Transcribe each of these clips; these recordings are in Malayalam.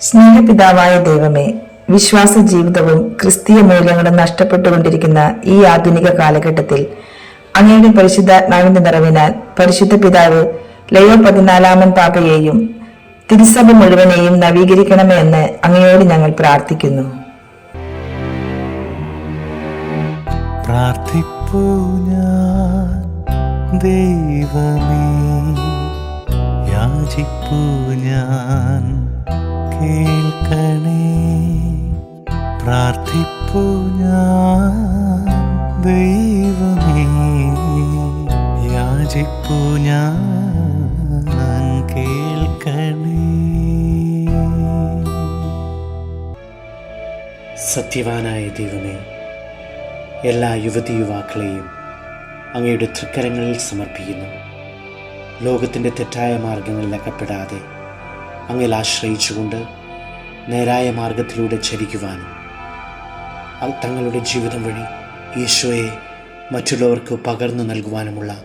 സ്നേഹപിതാവായ ദൈവമേ വിശ്വാസ ജീവിതവും ക്രിസ്തീയ മൂല്യങ്ങളും നഷ്ടപ്പെട്ടുകൊണ്ടിരിക്കുന്ന ഈ ആധുനിക കാലഘട്ടത്തിൽ അങ്ങയുടെ പരിശുദ്ധാത്മാവിന്റെ നിറവിനാൽ പരിശുദ്ധ പിതാവ് ലയോ പതിനാലാമൻ പാപയെയും തിരുസഭ മുഴുവനെയും നവീകരിക്കണമേ എന്ന് അങ്ങയോട് ഞങ്ങൾ പ്രാർത്ഥിക്കുന്നു. ദൈവമേ യാചിപ്പൂ ഞാൻ കേൾക്കണേ. പ്രാർത്ഥിപ്പു ഞാൻ ദൈവമേ. യാചിപ്പു ഞാൻ സത്യവാനായ ദൈവമേ എല്ലാ യുവതി യുവാക്കളെയും അങ്ങയുടെ തൃക്കരങ്ങളിൽ സമർപ്പിക്കുന്നു. ലോകത്തിന്റെ തെറ്റായ മാർഗങ്ങളിൽ അകപ്പെടാതെ അങ്ങിൽ ആശ്രയിച്ചുകൊണ്ട് നേരായ മാർഗത്തിലൂടെ ചരിക്കുവാനും തങ്ങളുടെ ജീവിതം വഴി ഈശോയെ മറ്റുള്ളവർക്ക് പകർന്നു നൽകുവാനുമുള്ള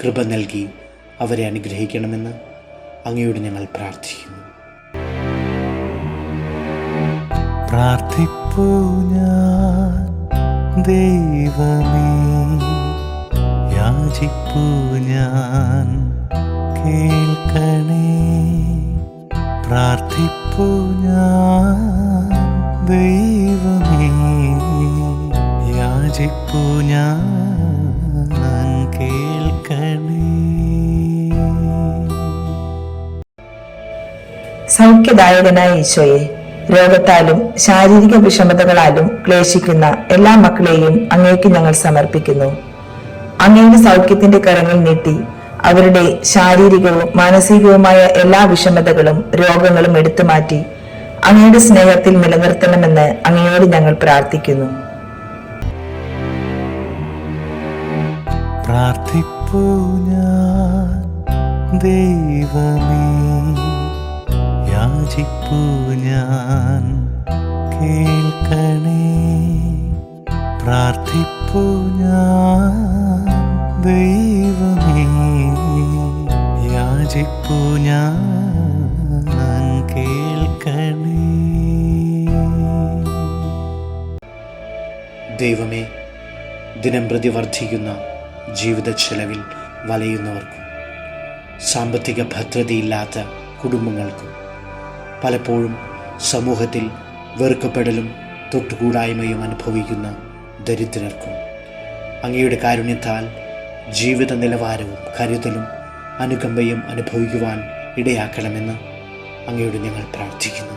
കൃപ നൽകി അവരെ അനുഗ്രഹിക്കണമെന്ന് അങ്ങയോട് ഞങ്ങൾ പ്രാർത്ഥിക്കുന്നു. പ്രാർത്ഥിപ്പൂ ഞാൻ ദൈവമേ ഞാൻ കേൾക്കണേ പ്രാർത്ഥിപ്പൂ ഞാൻ ദൈവമേ യാചിപ്പൂ ഞാൻ സൗഖ്യദായകനായ ഈശോയെ രോഗത്താലും ശാരീരിക വിഷമതകളാലും ക്ലേശിക്കുന്ന എല്ലാ മക്കളെയും അങ്ങേക്ക് ഞങ്ങൾ സമർപ്പിക്കുന്നു. അങ്ങയുടെ സൗഖ്യത്തിന്റെ കരങ്ങൾ നീട്ടി അവരുടെ ശാരീരികവും മാനസികവുമായ എല്ലാ വിഷമതകളും രോഗങ്ങളും എടുത്തു മാറ്റി അങ്ങയുടെ സ്നേഹത്തിൽ നിലനിർത്തണമെന്ന് അങ്ങയോട് ഞങ്ങൾ പ്രാർത്ഥിക്കുന്നു. പ്രാർത്ഥിപ്പൂ കേൾക്കണേ. പ്രാർത്ഥിപ്പൂ ഞാൻ ദൈവമേ ദൈവമേ ദിനം പ്രതി വർദ്ധിക്കുന്ന ജീവിത ചെലവിൽ വലയുന്നവർക്കും സാമ്പത്തിക ഭദ്രതയില്ലാത്ത കുടുംബങ്ങൾക്കും പലപ്പോഴും സമൂഹത്തിൽ വെറുക്കപ്പെടലും തൊട്ടുകൂടായ്മയും അനുഭവിക്കുന്ന ദരിദ്രർക്കും അങ്ങയുടെ കാരുണ്യത്താൽ ജീവിത നിലവാരവും കരുതലും അനുകമ്പയും അനുഭവിക്കുവാൻ ഇടയാക്കണമെന്ന് അങ്ങയോട് ഞങ്ങൾ പ്രാർത്ഥിക്കുന്നു.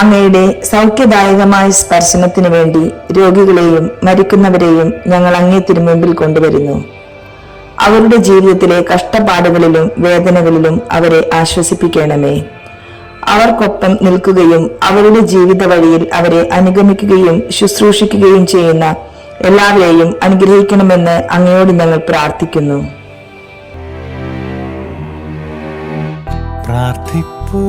അങ്ങയുടെ സൗഖ്യദായകമായ സ്പർശനത്തിനു വേണ്ടി രോഗികളെയും മരിക്കുന്നവരെയും ഞങ്ങൾ അങ്ങേ തിരുമുമ്പിൽ കൊണ്ടുവരുന്നു. അവരുടെ ജീവിതത്തിലെ കഷ്ടപ്പാടുകളിലും വേദനകളിലും അവരെ ആശ്വസിപ്പിക്കണമേ. അവർക്കൊപ്പം നിൽക്കുകയും അവരുടെ ജീവിത വഴിയിൽ അവരെ അനുഗമിക്കുകയും ശുശ്രൂഷിക്കുകയും ചെയ്യുന്ന എല്ലാവരെയും അനുഗ്രഹിക്കണമെന്ന് അങ്ങയോട് ഞങ്ങൾ പ്രാർത്ഥിക്കുന്നു. പ്രാർത്ഥിപ്പൂ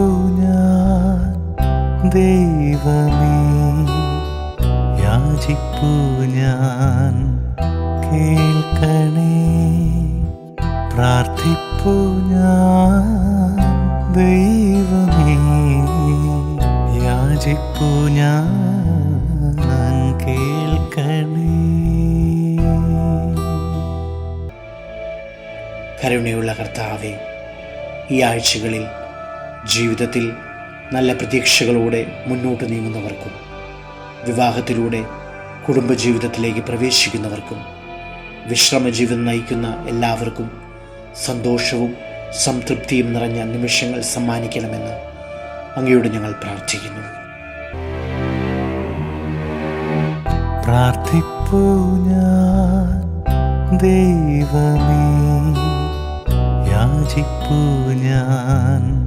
ദൈവമേ യാചിപ്പു ഞാൻ കേൾക്കണേ. പ്രാർത്ഥിപ്പു ഞാൻ ദൈവമേ യാചിപ്പു ഞാൻ കരുണയുള്ള കർത്താവെ ഈ ആഴ്ചകളിൽ ജീവിതത്തിൽ നല്ല പ്രതീക്ഷകളോടെ മുന്നോട്ട് നീങ്ങുന്നവർക്കും വിവാഹത്തിലൂടെ കുടുംബജീവിതത്തിലേക്ക് പ്രവേശിക്കുന്നവർക്കും വിശ്രമജീവിതം നയിക്കുന്ന എല്ലാവർക്കും സന്തോഷവും സംതൃപ്തിയും നിറഞ്ഞ നിമിഷങ്ങൾ സമ്മാനിക്കണമെന്ന് അങ്ങയോട് ഞങ്ങൾ പ്രാർത്ഥിക്കുന്നു. ദൈവമേ യാചിപ്പൂ ഞാൻ